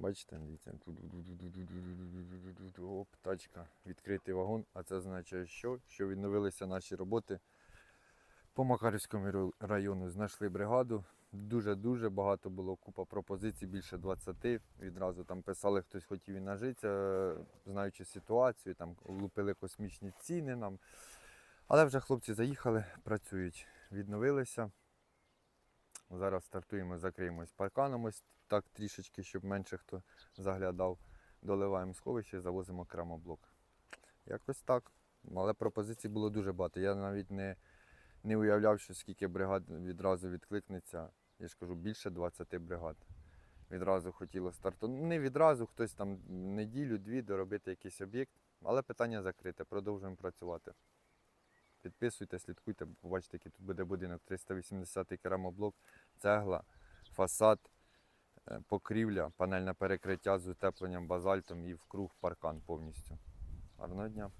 Бачите, дивіться. Оп, тачка, відкритий вагон. А це означає, що? Що відновилися наші роботи по Макарівському району. Знайшли бригаду. Дуже-дуже багато було купа пропозицій, більше 20. Відразу там писали, хтось хотів і нажитися, знаючи ситуацію, там лупили космічні ціни нам. Але вже хлопці заїхали, працюють, відновилися. Зараз стартуємо, закриємось парканом, ось так трішечки, щоб менше хто заглядав. Доливаємо сховище, і завозимо крамоблок. Якось так. Але пропозицій було дуже багато. Я навіть не, не уявляв, що скільки бригад відразу відкликнеться. Я ж кажу, більше 20 бригад. Відразу хотіло стартувати. Не відразу, хтось там неділю-дві доробити якийсь об'єкт, але питання закрите. Продовжуємо працювати. Підписуйте, слідкуйте, побачите, який тут буде будинок. 380 керамоблок, цегла, фасад, е, покрівля, панельне перекриття з утепленням базальтом і вкруг паркан повністю. Гарного дня!